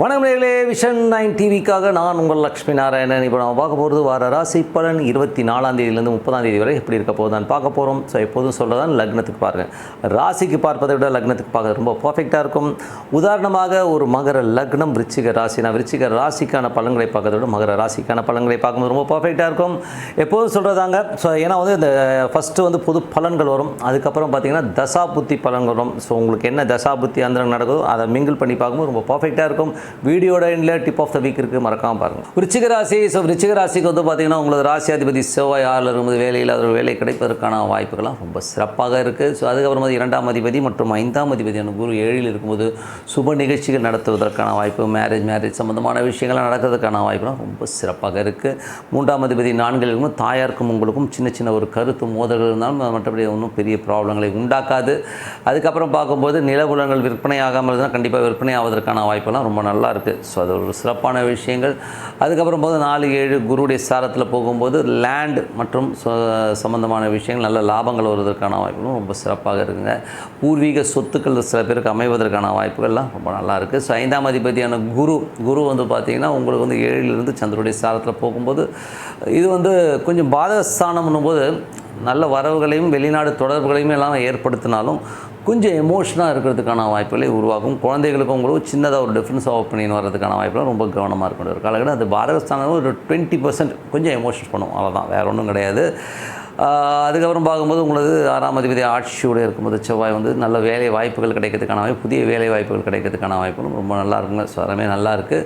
வணக்கம் நேர்களே vision nine டிவிக்காக நான் உங்கள் லக்ஷ்மி நாராயணன். இப்போ நம்ம பார்க்க போகிறது வார ராசி பலன் இருபத்தி நாலாம் தேதியிலேருந்து முப்பதாம் தேதி வரை எப்படி இருக்க போகுதான்னு பார்க்க போகிறோம் ஸோ எப்போதும் சொல்கிறதான் லக்னத்துக்கு பாருங்கள் ராசிக்கு பார்ப்பதை விட லக்னத்துக்கு பார்க்க ரொம்ப பர்ஃபெக்டாக இருக்கும். உதாரணமாக ஒரு மகர லக்னம் விருச்சிக நான் விருச்சிக ராசிக்கான பலன்களை பார்க்கறத விட மகர ராசிக்கான பலன்களை பார்க்கும்போது ரொம்ப பர்ஃபெக்டாக இருக்கும். எப்போதும் சொல்கிறதாங்க ஸோ ஏன்னா வந்து இந்த ஃபஸ்ட்டு வந்து புது பலன்கள் வரும். அதுக்கப்புறம் பார்த்திங்கன்னா தசா புத்தி வரும். ஸோ உங்களுக்கு என்ன தசா புத்தி அந்த நடக்குதோ அதை மிங்கிள் பண்ணி பார்க்கும்போது ரொம்ப பர்ஃபெக்டாக இருக்கும். வீடியோட எண்டில் டிப் ஆஃப் த வீக் இருக்குது மறக்காமல் பாருங்கள் விருச்சிக ராசி ஸோ விருச்சிக ராசிக்கு வந்து பார்த்தீங்கன்னா உங்களது ராசியாதிபதி செவ்வாய் ஆறில் இருக்கும்போது வேலையில் ஒரு வேலை கிடைப்பதற்கான வாய்ப்புகள்லாம் ரொம்ப சிறப்பாக இருக்குது ஸோ அதுக்கப்புறம் இரண்டாம் அதிபதி மற்றும் ஐந்தாம் அதிபதியான குரு ஏழில் இருக்கும்போது சுப நிகழ்ச்சிகள் நடத்துவதற்கான வாய்ப்பு மேரேஜ் மேரேஜ் சம்மந்தமான விஷயங்கள்லாம் நடக்கிறதுக்கான வாய்ப்புலாம் ரொம்ப சிறப்பாக இருக்குது மூன்றாம் அதிபதி நான்கில் இருக்கும்போது தாயாருக்கும் உங்களுக்கும் சின்ன சின்ன ஒரு கருத்து மோதல்கள் இருந்தாலும் மற்றபடி ஒன்றும் பெரிய ப்ராப்ளங்களை உண்டாக்காது. அதுக்கப்புறம் பார்க்கும்போது நிலவுலங்கள் விற்பனை ஆகாமல் இருந்தால் கண்டிப்பாக விற்பனை ஆவதற்கான வாய்ப்பெல்லாம் ரொம்ப நல்லா இருக்குது ஸோ அது ஒரு சிறப்பான விஷயங்கள். அதுக்கப்புறம் போது நாலு ஏழு குருடைய சாரத்தில் போகும்போது லேண்ட் மற்றும் சம்மந்தமான விஷயங்கள் நல்ல லாபங்கள் வருவதற்கான வாய்ப்புகளும் ரொம்ப சிறப்பாக இருக்குங்க. பூர்வீக சொத்துக்கள் சில பேருக்கு அமைவதற்கான வாய்ப்புகள்லாம் ரொம்ப நல்லா இருக்குது ஸோ ஐந்தாம் அதிபதியான குரு குரு வந்து பார்த்திங்கன்னா உங்களுக்கு வந்து ஏழிலிருந்து சந்திரனுடைய சாரத்தில் போகும்போது இது வந்து கொஞ்சம் பாதகஸ்தானம்னும் போது நல்ல வரவுகளையும் வெளிநாடு தொடர்புகளையும் எல்லாம் ஏற்படுத்தினாலும் கொஞ்சம் எமோஷனாக இருக்கிறதுக்கான வாய்ப்புகளை உருவாக்கும் குழந்தைகளுக்கும் உங்களுக்கு சின்னதாக ஒரு டிஃப்ரென்ஸ் ஆஃப் பண்ணின்னு வர்றதுக்கான வாய்ப்புலாம் ரொம்ப கவனமாக இருக்கணும். ஒரு காலகட்டம் அது பாரதஸ்தானம் ஒரு டுவெண்ட்டி பர்சன்ட் கொஞ்சம் எமோஷன்ஸ் பண்ணும். அவ்வளோதான் வேறு ஒன்றும் கிடையாது. அதுக்கப்புறம் பார்க்கும்போது உங்களது ஆறாம் அதிபதி ஆட்சியோடு இருக்கும்போது செவ்வாய் வந்து நல்ல வேலை வாய்ப்புகள் கிடைக்கிறதுக்கான வாய்ப்பு புதிய வேலை வாய்ப்புகள் கிடைக்கிறதுக்கான வாய்ப்புகளும் ரொம்ப நல்லா இருக்குங்க. சரமே நல்லா இருக்குது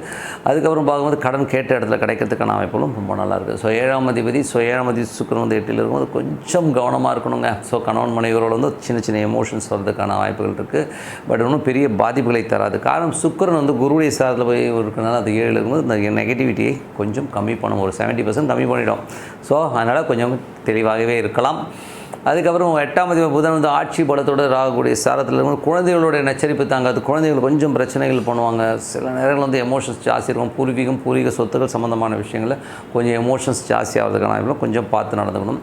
அதுக்கப்புறம் பார்க்கும்போது கடன் கேட்ட இடத்துல கிடைக்கிறதுக்கான வாய்ப்புகளும் ரொம்ப நல்லா இருக்குது ஸோ ஏழாம் அதிபதி ஸோ ஏழாம் அதிபதி சுக்கரன் வந்து எட்டில் இருக்கும்போது கொஞ்சம் கவனமாக இருக்கணுங்க. ஸோ கணவன் மனைவரோட வந்து சின்ன சின்ன எமோஷன்ஸ் வர்றதுக்கான வாய்ப்புகள் இருக்குது பட் ஒன்றும் பெரிய பாதிப்புகளை தராது. காரணம் சுக்கரன் வந்து குருடைய சாரத்தில் போய் இருக்கிறனால அது ஏழு இருக்கும்போது இந்த நெகட்டிவிட்டியை கொஞ்சம் கம்மி பண்ணும். ஒரு செவன்ட்டி பர்சன்ட் கம்மி பண்ணிடும். ஸோ அதனால் கொஞ்சம் ஆகவே இருக்கலாம். அதுக்கப்புறம் எட்டாம் அதிபதி புதன் வந்து ஆட்சி பலத்தோட ஆகக்கூடிய சாரத்தில் இருக்கும். குழந்தைகளுடைய நச்சரிப்பு தாங்காது குழந்தைகள் கொஞ்சம் பிரச்சனைகள் பண்ணுவாங்க. சில நேரங்கள் வந்து எமோஷன்ஸ் ஜாஸ்தி இருக்கும். பூர்வீகம் பூர்வீக சொத்துக்கள் சம்மந்தமான விஷயங்களில் கொஞ்சம் எமோஷன்ஸ் ஜாஸ்தி ஆகிறதுக்கான கொஞ்சம் பார்த்து நடந்துக்கணும்.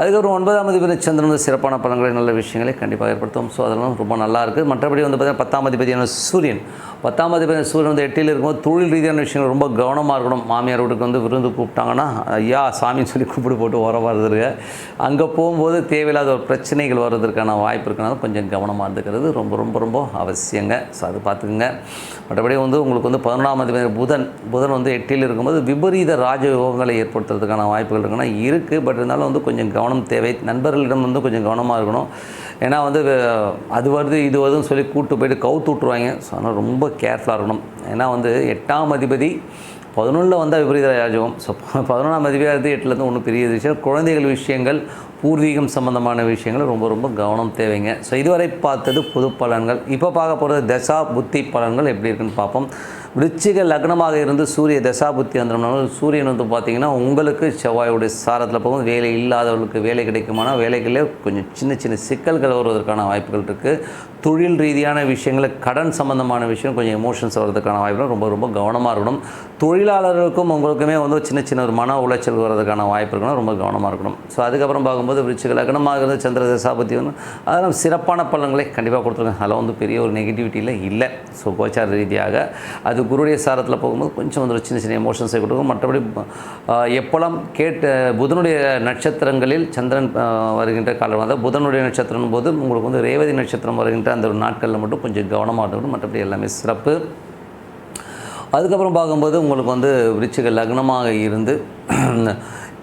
அதுக்கப்புறம் ஒன்பதாம் அதிபதி சந்திரன் வந்து சிறப்பான பலன்களை நல்ல விஷயங்களை கண்டிப்பாக ஏற்படுத்தும். ஸோ அதெல்லாம் ரொம்ப நல்லா இருக்குது மற்றபடி வந்து பார்த்தீங்கன்னா பத்தாம் அதிபதியான சூரியன். பத்தாம் அதிபதி சூரியன் வந்து எட்டில் இருக்கும்போது தொழில் ரீதியான விஷயங்கள் ரொம்ப கவனமாக இருக்கணும். மாமியார் வீட்டுக்கு வந்து விருந்து கூப்பிட்டாங்கன்னா ஐயா சாமின்னு சொல்லி கூப்பிட்டு போட்டு உரம் வருதுங்க அங்கே போகும்போது தேவையில்லாத ஒரு பிரச்சனைகள் வர்றதுக்கான வாய்ப்பு இருக்கனால கொஞ்சம் கவனமாக இருந்துக்கிறது ரொம்ப ரொம்ப ரொம்ப அவசியங்க. ஸோ அது பார்த்துக்குங்க மற்றபடி வந்து உங்களுக்கு வந்து பதினொன்றாம் அதிபதி புதன் புதன் வந்து எட்டில் இருக்கும்போது விபரீத ராஜயோகங்களை ஏற்படுத்துறதுக்கான வாய்ப்புகள் இருக்குன்னா இருக்குது பட் இருந்தாலும் வந்து கொஞ்சம் கவனம் கவனம் தேவை. நண்பர்களிடம் வந்து கொஞ்சம் கவனமாக இருக்கணும். ஏன்னா வந்து அது வருது இது வருதுன்னு சொல்லி கூப்பிட்டு போயிட்டு கவுத்து விட்ருவாங்க ஸோ அதனால் ரொம்ப கேர்ஃபுல்லாக இருக்கணும். ஏன்னா வந்து எட்டாம் அதிபதி பதினொன்றில் வந்தால் விபரீத ராஜகம். ஸோ பதினொன்றாம் அதிபதியாக இருந்து எட்டுலேருந்து ஒன்றும் பெரிய விஷயம் குழந்தைகள் விஷயங்கள் பூர்வீகம் சம்பந்தமான விஷயங்கள் ரொம்ப ரொம்ப கவனம் தேவைங்க. ஸோ இதுவரை பார்த்தது பொது பலன்கள். இப்போ பார்க்க போகிறது தசா புத்தி பலன்கள் எப்படி இருக்குன்னு பார்ப்போம். விருச்சிக லக்னமாக இருந்து சூரிய தசாபுத்தி வந்தோம்னாலும் சூரியன் வந்து பார்த்தீங்கன்னா உங்களுக்கு செவ்வாயுடைய சாரத்தில் போகும். வேலை இல்லாதவர்களுக்கு வேலை கிடைக்குமானா வேலைகளே கொஞ்சம் சின்ன சின்ன சிக்கல்கள் வருவதற்கான வாய்ப்புகள் இருக்குது தொழில் ரீதியான விஷயங்கள் கடன் சம்பந்தமான விஷயம் கொஞ்சம் எமோஷன்ஸ் வர்றதுக்கான வாய்ப்புகள் ரொம்ப ரொம்ப கவனமாக இருக்கணும். தொழிலாளர்களுக்கும் உங்களுக்குமே வந்து சின்ன சின்ன ஒரு மன உளைச்சல் வர்றதுக்கான வாய்ப்பு இருக்கணும் ரொம்ப கவனமாக இருக்கணும். ஸோ அதுக்கப்புறம் பார்க்கும்போது விருச்சிக லக்னமாக இருந்து சந்திர தசாபதி வந்து அதெல்லாம் சிறப்பான பலன்களை கண்டிப்பாக கொடுத்துருங்க. அதில் வந்து பெரிய ஒரு நெகட்டிவிட்டியில் இல்லை. ஸோ கோச்சார ரீதியாக அது குருடைய சாரத்தில் போகும்போது கொஞ்சம் வந்து சின்ன சின்ன எமோஷன்ஸை கொடுக்கும். மற்றபடி ஆஹ், கேட்டு கேட்ட புதனுடைய நட்சத்திரங்களில் சந்திரன் வருகின்ற காலம் அதாவது புதனுடைய நட்சத்திரம் போது உங்களுக்கு வந்து ரேவதி நட்சத்திரம் வருகின்ற அந்த ஒரு நாட்களில் மட்டும் கொஞ்சம் கவனமாக இருக்கணும். மற்றபடி எல்லாமே சிறப்பு. அதுக்கப்புறம் பார்க்கும்போது உங்களுக்கு வந்து விருச்சிக லக்னமாக இருந்து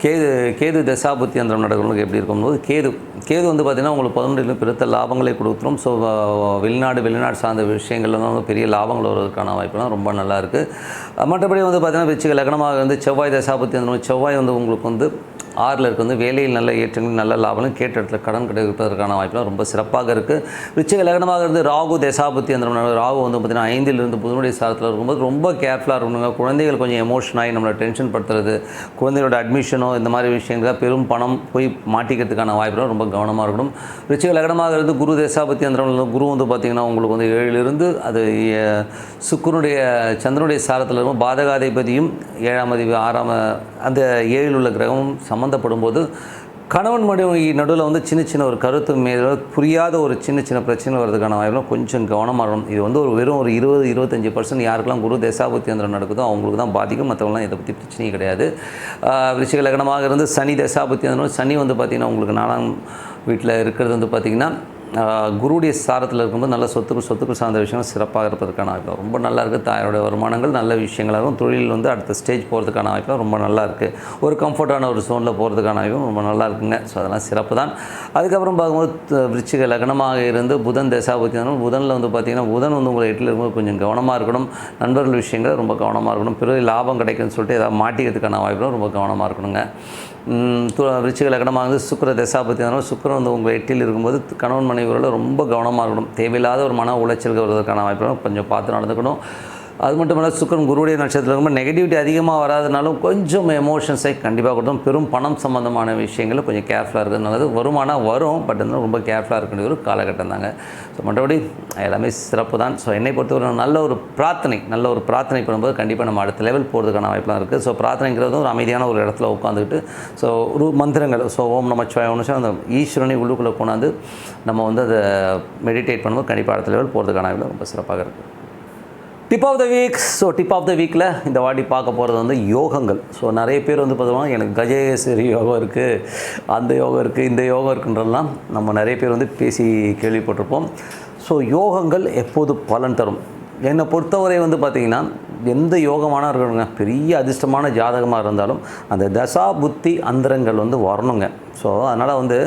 கேது கேது தசாபுத்தி அந்த நடக்கிறவங்களுக்கு எப்படி இருக்கும்போது கேது. கேது வந்து பார்த்திங்கன்னா உங்களுக்கு பதினொன்றிலும் பெருத்த லாபங்களை கொடுத்துரும். ஸோ வெளிநாடு வெளிநாடு சார்ந்த விஷயங்கள்ல வந்து பெரிய லாபங்கள் வருவதற்கான வாய்ப்புலாம் ரொம்ப நல்லாயிருக்கு மற்றபடி வந்து பார்த்திங்கன்னா விருச்சிக லக்னமாக வந்து செவ்வாய் தசாபுத்தி அந்த செவ்வாய் வந்து உங்களுக்கு வந்து ஆறில் இருக்க வந்து வேலையில் நல்ல ஏற்றங்கள் நல்ல லாபங்களும் கேட்ட இடத்துல கடன் கிடைப்பதற்கான வாய்ப்புலாம் ரொம்ப சிறப்பாக இருக்குது ரிச்சக லக்னமாக இருந்து ராகு தசாபத்தி அந்த ராகு வந்து பார்த்திங்கன்னா ஐந்திலிருந்து புதனுடைய சாரத்தில் இருக்கும்போது ரொம்ப கேர்ஃபுல்லாக இருக்கணுங்க. குழந்தைகள் கொஞ்சம் எமோஷன் ஆகி நம்மளை டென்ஷன் படுத்துறது குழந்தைகளோட அட்மிஷனோ இந்த மாதிரி விஷயங்கள் பெரும் பணம் போய் மாட்டிக்கிறதுக்கான வாய்ப்புலாம் ரொம்ப கவனமாக இருக்கணும். ரிச்சக லக்னமாக இருந்து குரு தேசாபத்தி அந்த குரு வந்து பார்த்திங்கன்னா உங்களுக்கு வந்து ஏழிலிருந்து அது அஹ், சந்திரனுடைய சாரத்தில் இருக்கும். பாதகாதிபதியும் ஏழாம் அதிபதி ஆறாம் அந்த ஏழில் உள்ள கிரகமும் சம்மந்தப்படும் போது கணவன் மனைவி நடுவில் வந்து சின்ன சின்ன ஒரு கருத்து மேல புரியாத ஒரு சின்ன சின்ன பிரச்சனை வர்றதுக்கான வாய்ப்புலாம் கொஞ்சம் கவனமாக இருக்கணும். இது வந்து ஒரு வெறும் ஒரு இருபது இருபத்தஞ்சி பர்சன்ட் யாருக்கெல்லாம் குரு தசாபுத்தியந்திரம் நடக்குதோ அவங்களுக்கு தான் பாதிக்கும். மற்றவங்களாம் இதை பற்றி பிரச்சனையே கிடையாது. விஷய விருச்சிக லக்னமாக இருந்து சனி தசாபுத்தியந்திரம் சனி வந்து பார்த்திங்கன்னா உங்களுக்கு நாலாம் வீட்டில் இருக்கிறது வந்து பார்த்திங்கன்னா குருடைய சாரத்தில் இருக்கும்போது நல்ல சொத்துக்கு சொத்துக்கு சார்ந்த விஷயம் சிறப்பாக இருப்பதற்கான வாய்ப்பு ரொம்ப நல்லா இருக்குது தாயாருடைய வருமானங்கள் நல்ல விஷயங்களாகவும் தொழில் வந்து அடுத்த ஸ்டேஜ் போகிறதுக்கான வாய்ப்பு ரொம்ப நல்லா இருக்குது ஒரு கம்ஃபர்டான ஒரு சோனில் போகிறதுக்கான வாய்ப்பும் ரொம்ப நல்லா இருக்குங்க. ஸோ அதெல்லாம் சிறப்பு தான். அதுக்கப்புறம் பார்க்கும்போது விருச்சிக லக்னமாக இருந்து புதன் தசாபத்தி புதனில் வந்து பார்த்திங்கன்னா புதன் வந்து உங்களை எட்டில் இருக்கும்போது கொஞ்சம் கவனமாக இருக்கணும். நண்பர்கள் விஷயங்கள் ரொம்ப கவனமாக இருக்கணும். பிறகு லாபம் கிடைக்குன்னு சொல்லிட்டு ஏதாவது மாட்டிக்கிறதுக்கான வாய்ப்புகளும் ரொம்ப கவனமாக இருக்கணுங்க. விருச்சிக லக்னமாக இருந்து சுக்கர தசாபத்தி சுக்கரம் வந்து உங்கள் எட்டில் இருக்கும்போது கணவன் மனைவிகளோட ரொம்ப கவனமாக இருக்கணும். தேவையில்லாத ஒரு மன உளைச்சல்கள் வருவதற்கான வாய்ப்புகள் கொஞ்சம் பார்த்து நடந்துக்கணும். அது மட்டும் இல்லை சுக்கரன் குருவுடைய நட்சத்திரம் இருக்கும்போது நெகட்டிவிட்டி அதிகமாக வராதனாலும் கொஞ்சம் எமோஷன்ஸை கண்டிப்பாக கொடுத்தோம் பெரும் பணம் சம்மந்தமான விஷயங்களில் கொஞ்சம் கேர்ஃபுல்லாக இருக்கிறது நல்லது. வருமானம் வரும் பட் இருந்தாலும் ரொம்ப கேர்ஃபுல்லாக இருக்க வேண்டிய ஒரு காலகட்டம் தாங்க. ஸோ மற்றபடி எல்லாமே சிறப்பு தான். ஸோ என்னை பொறுத்தவரை நல்ல ஒரு பிரார்த்தனை நல்ல ஒரு பிரார்த்தனை பண்ணும்போது கண்டிப்பாக நம்ம அடுத்த லெவல் போகிறதுக்கான வாய்ப்பெலாம் இருக்குது ஸோ பிரார்த்தனைங்கிறது ஒரு அமைதியான ஒரு இடத்துல உட்காந்துக்கிட்டு ஸோ ஒரு மந்திரங்கள் ஸோ ஓம் நம்ம ஒன்று அந்த ஈஸ்வரனை உள்ளுக்குள்ளே கொண்டாந்து நம்ம வந்து அதை மெடிடேட் பண்ணும்போது கண்டிப்பாக அடுத்த லெவல் போகிறதுக்கான வாய்ப்பு ரொம்ப சிறப்பாக இருக்குது tip of the week so tip of the வீக்கில் இந்த வாட்டி பார்க்க போகிறது வந்து யோகங்கள். ஸோ நிறைய பேர் வந்து பார்த்தோம்னா எனக்கு கஜேஸ்வரி யோகம் இருக்குது அந்த யோகம் இருக்குது இந்த யோகம் இருக்குன்றதெல்லாம் நம்ம நிறைய பேர் வந்து பேசி கேள்விப்பட்டிருப்போம். ஸோ யோகங்கள் எப்போது பலன் தரும்? என்னை பொறுத்தவரை வந்து பார்த்திங்கன்னா எந்த யோகமான இருக்கணுங்க பெரிய அதிர்ஷ்டமான ஜாதகமாக இருந்தாலும் அந்த தசா புத்தி அந்தரங்கள் வந்து வரணுங்க. ஸோ அதனால் வந்து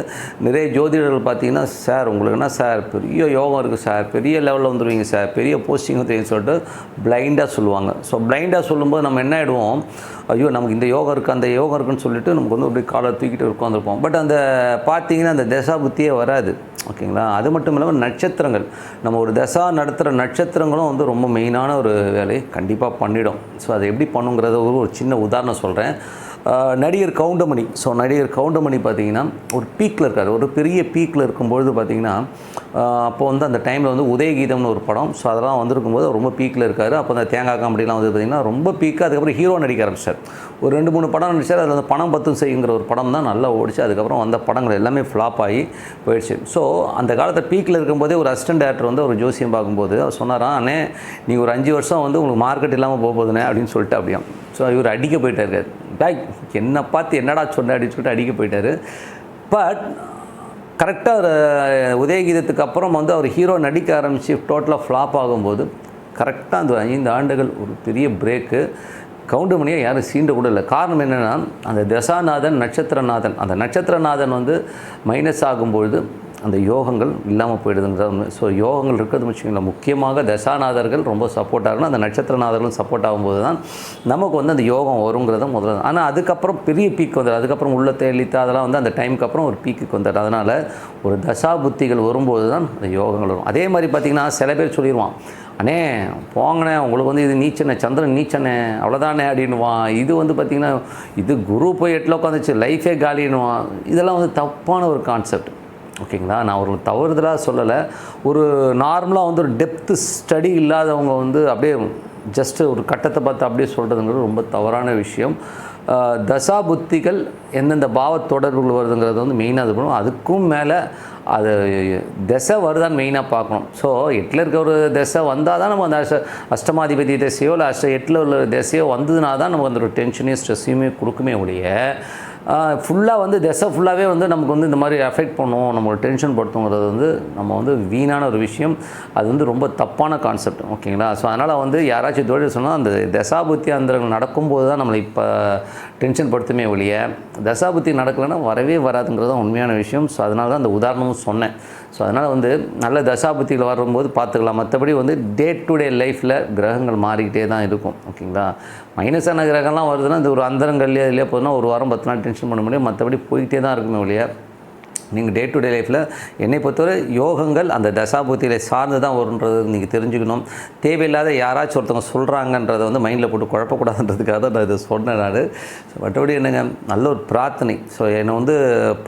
நிறைய ஜோதிடர்கள் பார்த்தீங்கன்னா சார் உங்களுக்கு என்ன சார்? பெரிய யோகம் இருக்குது சார். பெரிய லெவலில் வந்துடுவீங்க சார். பெரிய போஸ்டிங் வந்துருவீங்கன்னு சொல்லிட்டு பிளைண்டாக சொல்லுவாங்க. ஸோ பிளைண்டாக சொல்லும்போது நம்ம என்ன ஆகிடுவோம் ஐயோ நமக்கு இந்த யோகம் இருக்குது அந்த யோகம் இருக்குன்னு சொல்லிட்டு நமக்கு வந்து அப்படியே காலை தூக்கிட்டு உட்காந்துருப்போம் பட் அந்த பார்த்தீங்கன்னா அந்த தசா புத்தியே வராது. ஓகேங்களா அது மட்டும் இல்லாமல் நட்சத்திரங்கள். நம்ம ஒரு தசா நடத்துகிற நட்சத்திரங்களும் வந்து ரொம்ப மெயினான ஒரு வேலையை கண்டிப்பாக பண்ணிடும். ஸோ அதை எப்படி பண்ணுங்கிறத ஒரு ஒரு சின்ன உதாரணம் சொல்கிறேன் நடிகர் கவுண்டமணி. ஸோ நடிகர் கவுண்டமணி பார்த்தீங்கன்னா ஒரு பீக்கில் இருக்கார். ஒரு பெரிய பீக்கில் இருக்கும்பொழுது பார்த்தீங்கன்னா அப்போ வந்து அந்த டைமில் வந்து உதயகீதம்னு ஒரு படம். ஸோ அதெல்லாம் வந்திருக்கும்போது ரொம்ப பீக்கில் இருக்கார். அப்போ அந்த தேங்காய் காமெடிலாம் வந்து பார்த்திங்கன்னா ரொம்ப பீக்காக அதுக்கப்புறம் ஹீரோ நடிக்க ஆரம்பிச்சார். ஒரு ரெண்டு மூணு படம் நடிச்சார். அதில் அந்த பணம் பத்தும் செய்யுங்கிற ஒரு படம் தான் நல்லா ஓடிச்சு. அதுக்கப்புறம் அந்த படங்கள் எல்லாமே ஃப்ளாப் ஆகி போயிடுச்சு. ஸோ அந்த காலத்தில் பீக்கில் இருக்கும்போதே ஒரு அசிஸ்டன்ட் டேரக்டர் வந்து ஒரு ஜோசியம் பார்க்கும்போது அவர் சொன்னாராம் அண்ணே நீங்கள் ஒரு அஞ்சு வருஷம் வந்து உங்களுக்கு மார்க்கெட் இல்லாமல் போக போகுதுண்ணே அப்படின்னு சொல்லிட்டு அப்படியாம் ஸோ இவர் அடிக்க போயிட்டே இருக்காரு டாய் என்னை பார்த்து என்னடா சொன்ன அப்படின்னு சொல்லிட்டு அடிக்க போயிட்டார். பட் கரெக்டாக உதயகீதத்துக்கு அப்புறம் வந்து அவர் ஹீரோ நடிக்க ஆரம்பித்து டோட்டலாக ஃப்ளாப் ஆகும்போது கரெக்டாக அந்த ஐந்து ஆண்டுகள் ஒரு பெரிய பிரேக்கு கவுண்டமணியை யாரும் சீண்ட கூட இல்லை. காரணம் என்னென்னா அந்த தசாநாதன் நட்சத்திரநாதன் அந்த நட்சத்திரநாதன் வந்து மைனஸ் ஆகும்பொழுது அந்த யோகங்கள் இல்லாமல் போயிடுதுன்றது ஸோ யோகங்கள் இருக்கிறது வச்சுக்கோங்களேன் முக்கியமாக தசாநாதர்கள் ரொம்ப சப்போர்ட் ஆகணும். அந்த நட்சத்திரநாதர்களும் சப்போர்ட் ஆகும்போது தான் நமக்கு வந்து அந்த யோகம் வருங்கிறத முதல்ல ஆனால் அதுக்கப்புறம் பெரிய பீக் வந்துடும். அதுக்கப்புறம் உள்ள தேலித்தா அதெல்லாம் வந்து அந்த டைமுக்கு அப்புறம் ஒரு பீக்குக்கு வந்துடும். அதனால் ஒரு தசா புத்திகள் வரும்போது தான் அந்த யோகங்கள் வரும். அதே மாதிரி பார்த்திங்கன்னா சில பேர் சொல்லிடுவான் அண்ணே போங்கண்ணே உங்களுக்கு வந்து இது நீச்சண்ணே சந்திரன் நீச்சண்ணே அவ்வளோதானே அப்படின்வான் இது வந்து பார்த்திங்கன்னா இது குரு போய் எட்டில் உட்காந்துச்சு லைஃபே காலின்வான் இதெல்லாம் வந்து தப்பான ஒரு கான்செப்ட் ஓகேங்களா? நான் ஒரு தவறுதலாக சொல்லலை. ஒரு நார்மலாக வந்து ஒரு டெப்த்து ஸ்டடி இல்லாதவங்க வந்து அப்படியே ஜஸ்ட்டு ஒரு கட்டத்தை பார்த்து அப்படியே சொல்கிறதுங்கிறது ரொம்ப தவறான விஷயம். தசா புத்திகள் எந்தெந்த பாவ தொடர்புகள் வருதுங்கிறது வந்து மெயினாக இது பண்ணும். அதுக்கும் மேலே அது திசை வருதான்னு மெயினாக பார்க்கணும். ஸோ எட்டில் இருக்க ஒரு திசை வந்தால் தான் நம்ம அந்த அஷ்ட அஷ்டமாதிபதி திசையோ இல்லை அஷ்ட எட்டில் உள்ள திசையோ வந்ததுனா தான் நமக்கு அந்த ஒரு டென்ஷனையும் ஸ்ட்ரெஸ்ஸையுமே கொடுக்குமே ஒழிய ஃபுல்லாக வந்து திசை ஃபுல்லாகவே வந்து நமக்கு வந்து இந்த மாதிரி அஃபெக்ட் பண்ணுவோம் நம்மளோட டென்ஷன் படுத்துங்கிறது வந்து நம்ம வந்து வீணான ஒரு விஷயம். அது வந்து ரொம்ப தப்பான கான்செப்ட் ஓகேங்களா ஸோ அதனால் வந்து யாராச்சும் தொழில் சொன்னால் அந்த தசாபுத்தி அந்தரங்கள் நடக்கும்போது தான் நம்மளை இப்போ டென்ஷன் படுத்துமே ஒழிய தசாபுத்தி நடக்கலைன்னா வரவே வராதுங்கிறது தான் உண்மையான விஷயம். ஸோ அதனால தான் அந்த உதாரணமும் சொன்னேன். ஸோ அதனால் வந்து நல்ல தசாபுத்தியில் வரும்போது பார்த்துக்கலாம். மற்றபடி வந்து டே டு டே லைஃப்பில் கிரகங்கள் மாறிக்கிட்டே தான் இருக்கும் ஓகேங்களா மைனஸான கிரகம்லாம் வருதுன்னா இந்த ஒரு அந்தரங்கள்லேயே இதுலேயே போதுன்னா ஒரு வாரம் பத்து நாள் மென்ஷன் பண்ண முடியும். மற்றபடி போயிட்டே தான் இருக்குமே ஒழிய நீங்கள் டே டு டே லைஃப்பில் என்னை பொறுத்தவரை யோகங்கள் அந்த தசாபூத்தியில் சார்ந்து தான் வருன்றது நீங்கள் தெரிஞ்சுக்கணும். தேவையில்லாத யாராச்சும் ஒருத்தவங்க சொல்கிறாங்கன்றதை வந்து மைண்டில் போட்டு குழப்பக்கூடாதுன்றதுக்காக தான் நான் இதை சொன்னேன் நான். மற்றபடி என்னங்க நல்ல ஒரு பிரார்த்தனை. ஸோ என்னை வந்து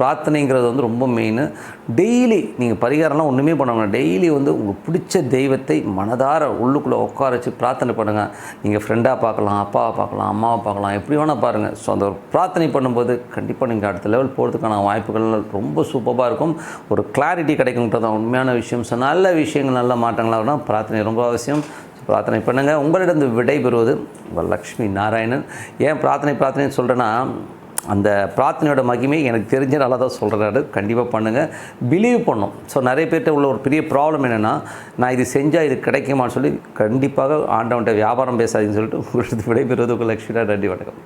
பிரார்த்தனைங்கிறது வந்து ரொம்ப மெயின் டெய்லி நீங்கள் பரிகாரம்லாம் ஒன்றுமே பண்ண வேணாம். டெய்லி வந்து உங்களுக்கு பிடிச்ச தெய்வத்தை மனதார உள்ளுக்குள்ளே உட்கார வச்சு பிரார்த்தனை பண்ணுங்கள் நீங்கள் ஃப்ரெண்டாக பார்க்கலாம் அப்பாவை பார்க்கலாம் அம்மாவை பார்க்கலாம் எப்படி வேணால் பாருங்கள் ஸோ அந்த ஒரு பிரார்த்தனை பண்ணும்போது கண்டிப்பாக நீங்கள் அடுத்த லெவல் போகிறதுக்கான வாய்ப்புகள் ரொம்ப சூப்பராக இருக்கும். ஒரு கிளாரிட்டி கிடைக்குன்றது தான் உண்மையான விஷயம். ஸோ நல்ல விஷயங்கள் நல்ல மாற்றங்களாக இருக்கணும் பிரார்த்தனை ரொம்ப அவசியம். பிரார்த்தனை பண்ணுங்கள் உங்களிடம் விடைபெறுவது லக்ஷ்மி நாராயணன். ஏன் பிரார்த்தனை பிரார்த்தனை சொல்கிறேன்னா அந்த பிரார்த்தனையோட மகிமை எனக்கு தெரிஞ்சனால தான் சொல்கிறாரு கண்டிப்பாக பண்ணுங்கள் பிலீவ் பண்ணும். ஸோ நிறைய பேர்கிட்ட உள்ள ஒரு பெரிய ப்ராப்ளம் என்னென்னா நான் இது செஞ்சால் இது கிடைக்குமான்னு சொல்லி கண்டிப்பாக ஆண்டவன்ட்ட வியாபாரம் பேசாதீங்கன்னு சொல்லிட்டு உங்களுக்கு விடைபெறுவது உங்கள் லக்ஷ்மி நன்றி வணக்கம்.